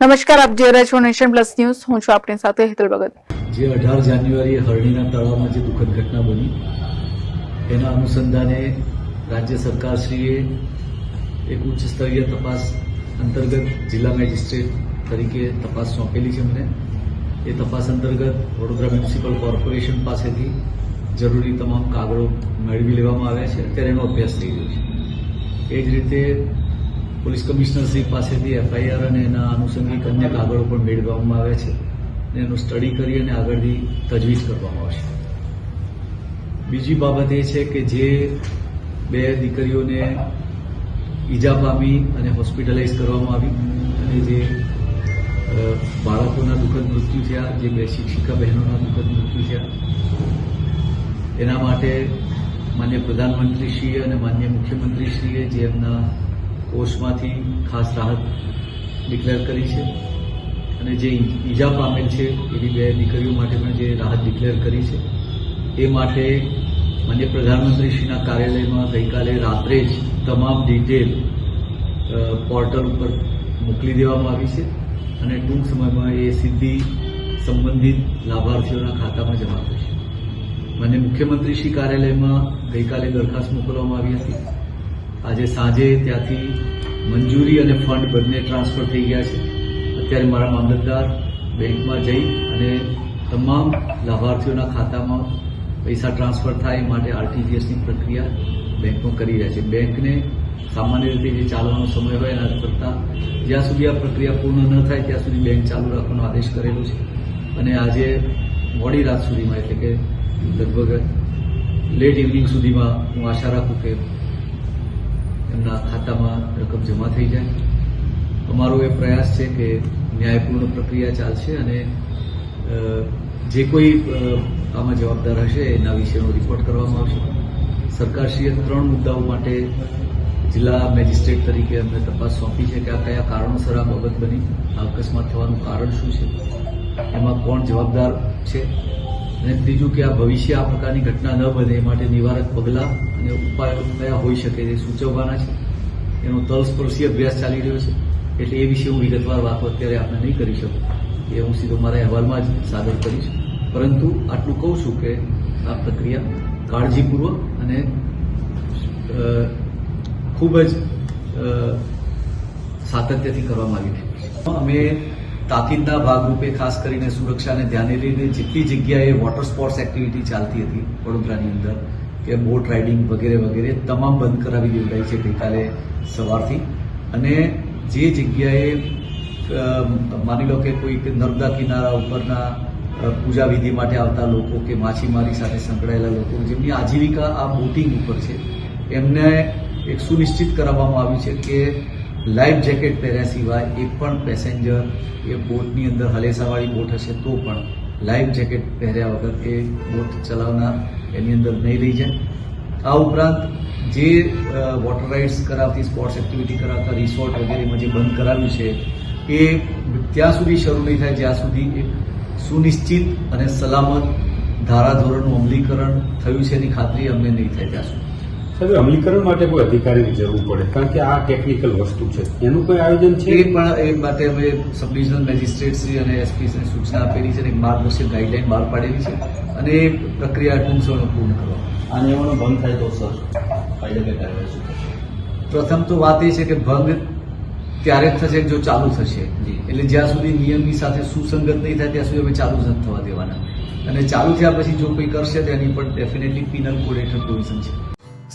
નમસ્કાર, આપ જોઈ રહ્યા છો નેશન પ્લસ ન્યૂઝ. હું છું આપની સાથે હેતલ ભગત. જે અઢાર જાન્યુઆરીએ હરણીના તળાવમાં જે દુઃખદ ઘટના બની, એના અનુસંધાને રાજ્ય સરકારશ્રીએ એક ઉચ્ચ સ્તરીય તપાસ અંતર્ગત જિલ્લા મેજિસ્ટ્રેટ તરીકે તપાસ સોંપેલી છે મને એ તપાસ અંતર્ગત વડોદરા મ્યુનિસિપલ કોર્પોરેશન પાસેથી જરૂરી તમામ કાગળો મેળવી લેવામાં આવ્યા છે. અત્યારે એનો અભ્યાસ થઈ રહ્યો છે. એ જ રીતે પોલીસ કમિશનરશ્રી પાસેથી એફઆઈઆર અને એના આનુષંગિક અન્ય કાગળો પણ મેળવવામાં આવ્યા છે અને એનું સ્ટડી કરી અને આગળની તજવીજ કરવામાં આવશે. બીજી બાબત એ છે કે જે બે દીકરીઓને ઈજા પામી અને હોસ્પિટલાઇઝ કરવામાં આવી અને જે બાળકોના દુઃખદ મૃત્યુ થયા, જે બે શિક્ષિકા બહેનોના દુઃખદ મૃત્યુ થયા, એના માટે માન્ય પ્રધાનમંત્રીશ્રીએ અને માન્ય મુખ્યમંત્રીશ્રીએ જે એમના કોષમાંથી ખાસ રાહત ડિક્લેર કરી છે. અને જે ઈજા પામેલ છે એવી બે દીકરીઓ માટે પણ જે રાહત ડિક્લેર કરી છે. એ માટે માન્ય પ્રધાનમંત્રીશ્રીના કાર્યાલયમાં ગઈકાલે રાત્રે જ તમામ ડિટેલ પોર્ટલ ઉપર મોકલી દેવામાં આવી છે. અને ટૂંક સમયમાં એ સિદ્ધિ સંબંધિત લાભાર્થીઓના ખાતામાં જમા થશે. મને મુખ્યમંત્રીશ્રી કાર્યાલયમાં ગઈકાલે દરખાસ્ત મોકલવામાં આવી હતી. આજે સાંજે ત્યાંથી મંજૂરી અને ફંડ બંને ટ્રાન્સફર થઈ ગયા છે. અત્યારે મારા મામલતદાર બેંકમાં જઈ અને તમામ લાભાર્થીઓના ખાતામાં પૈસા ટ્રાન્સફર થાય માટે આરટીજીએસની પ્રક્રિયા બેંકમાં કરી રહ્યા છે. બેંકને સામાન્ય રીતે જે ચાલવાનો સમય હોય એના કરતાં જ્યાં સુધી આ પ્રક્રિયા પૂર્ણ ન થાય ત્યાં સુધી બેંક ચાલુ રાખવાનો આદેશ કરેલો છે. અને આજે મોડી રાત સુધીમાં એટલે કે લગભગ લેટ ઇવનિંગ સુધીમાં હું આશા રાખું કે એમના ખાતામાં રકમ જમા થઈ જાય. અમારો એ પ્રયાસ છે કે ન્યાયપૂર્ણ પ્રક્રિયા ચાલશે અને જે કોઈ આમાં જવાબદાર હશે એના વિશેનો રિપોર્ટ કરવામાં આવશે. સરકારશ્રીએ ત્રણ મુદ્દાઓ માટે જિલ્લા મેજિસ્ટ્રેટ તરીકે અમને તપાસ સોંપી છે કે આ કયા કારણોસર આ બાબત બની, આ અકસ્માત થવાનું કારણ શું છે, એમાં કોણ જવાબદાર છે અને ત્રીજું કે આ ભવિષ્ય આ પ્રકારની ઘટના ન બને, એ માટે નિવારક પગલાં અને ઉપાયો કયા હોઈ શકે તે સૂચવવાના છે. એનો તલસ્પર્શી અભ્યાસ ચાલી રહ્યો છે. એટલે એ વિશે હું વિગતવાર વાતો અત્યારે આપણે નહીં કરી શકું. એ હું સીધો મારા અહેવાલમાં જ સાદર કરીશ. પરંતુ આટલું કહું છું કે આ પ્રક્રિયા કાળજીપૂર્વક અને ખૂબ જ સાતત્યથી કરવામાં આવી છે. અમે તાકીદના ભાગરૂપે ખાસ કરીને સુરક્ષાને ધ્યાને લઈને જેટલી જગ્યાએ વોટર સ્પોર્ટ્સ એક્ટિવિટી ચાલતી હતી વડોદરાની અંદર કે બોટ રાઇડિંગ વગેરે વગેરે તમામ બંધ કરાવી દેવડાઈ છે ગઈકાલે સવારથી. અને જે જગ્યાએ માની લો કે કોઈ નર્મદા કિનારા ઉપરના પૂજા વિધિ માટે આવતા લોકો કે માછીમારી સાથે સંકળાયેલા લોકો, જેમની આજીવિકા આ બોટિંગ ઉપર છે, એમને એક સુનિશ્ચિત કરાવવામાં આવ્યું છે કે લાઈફ જેકેટ પહેર્યા સિવાય એક પણ પેસેન્જર, એ બોટની અંદર હલેસાવાળી બોટ હશે તો પણ લાઈફ જેકેટ પહેર્યા વગર એ બોટ ચલાવનાર એની અંદર નહીં લઈ જાય. આ ઉપરાંત જે વોટર રાઇડ્સ કરાવતી સ્પોર્ટ્સ એક્ટિવિટી કરાવતા રિસોર્ટ વગેરેમાં જે બંધ કરાવ્યું છે, એ ત્યાં સુધી શરૂ નહીં થાય, જ્યાં સુધી એક સુનિશ્ચિત અને સલામત ધારાધોરણનું અમલીકરણ થયું છે એની ખાતરી અમને નહીં થાય ત્યાં સુધી. સાહેબ અમલીકરણ માટે કોઈ અધિકારીની જરૂર પડે કારણ કે આ ટેકનિકલ વસ્તુ છે. એનું કોઈ આયોજન છે? એ પણ એ માટે અમે સબ ડિવિઝનલ મેજિસ્ટ્રેટ શ્રી અને એસપી શ્રી સૂચના આપેલી છે અને માર્ગદર્શક ગાઈડલાઈન બહાર પાડેલી છે અને એ પ્રક્રિયા ટૂંક સમયમાં પૂર્ણ કરવા. આ નિયમોનો ભંગ થાય તો સર પ્રથમ તો વાત એ છે કે ભંગ ત્યારે જ થશે જો ચાલુ થશે. એટલે જ્યાં સુધી નિયમની સાથે સુસંગત નહીં થાય ત્યાં સુધી અમે ચાલુ જ નથી થવા દેવાના. અને ચાલુ થયા પછી જો કોઈ કરશે તો એની પર ડેફિનેટલી પિનલ કોડ હેઠળ પ્રોવિઝન છે.